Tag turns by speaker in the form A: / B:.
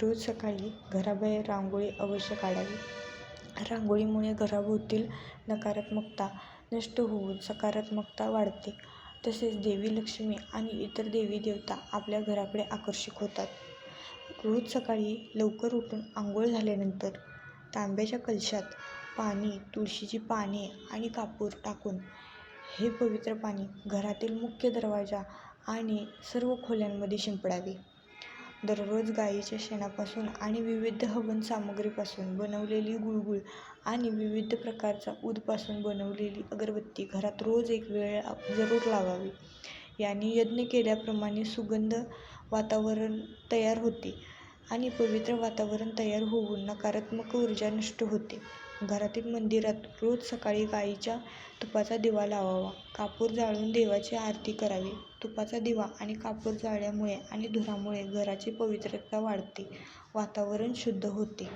A: रोज सकाळी घराबाहेर रांगोळी अवश्य काढावी. रांगोळीमुळे घराभोवतील नकारात्मकता नष्ट होऊन सकारात्मकता वाढते. तसेच देवी लक्ष्मी आणि इतर देवी देवता आपल्या घराकडे आकर्षित होतात. रोज सकाळी लवकर उठून आंघोळ झाल्यानंतर तांब्याच्या कलशात पाणी तुळशीची पाने आणि कापूर टाकून हे पवित्र पाणी घरातील मुख्य दरवाजा आणि सर्व खोल्यांमध्ये शिंपडावे. दररोज गाईच्या शेणापासून आणि विविध हवन सामग्रीपासून बनवलेली गुळगुळ आणि विविध प्रकारचा ऊदपासून बनवलेली अगरबत्ती घरात रोज एक वेळ जरूर लावावी. याने यज्ञ केल्याप्रमाणे सुगंध वातावरण तयार होते. आणि पवित्र वातावरण तयार होऊन नकारात्मक ऊर्जा नष्ट होते. घरातील मंदिरात रोज सकाळी गाईच्या तुपाचा दिवा लावावा. कापूर जाळून देवाची आरती करावी. तुपाचा दिवा आणि कापूर जाळल्यामुळे आणि धुरामुळे घराची पवित्रता वाढते. वातावरण शुद्ध होते.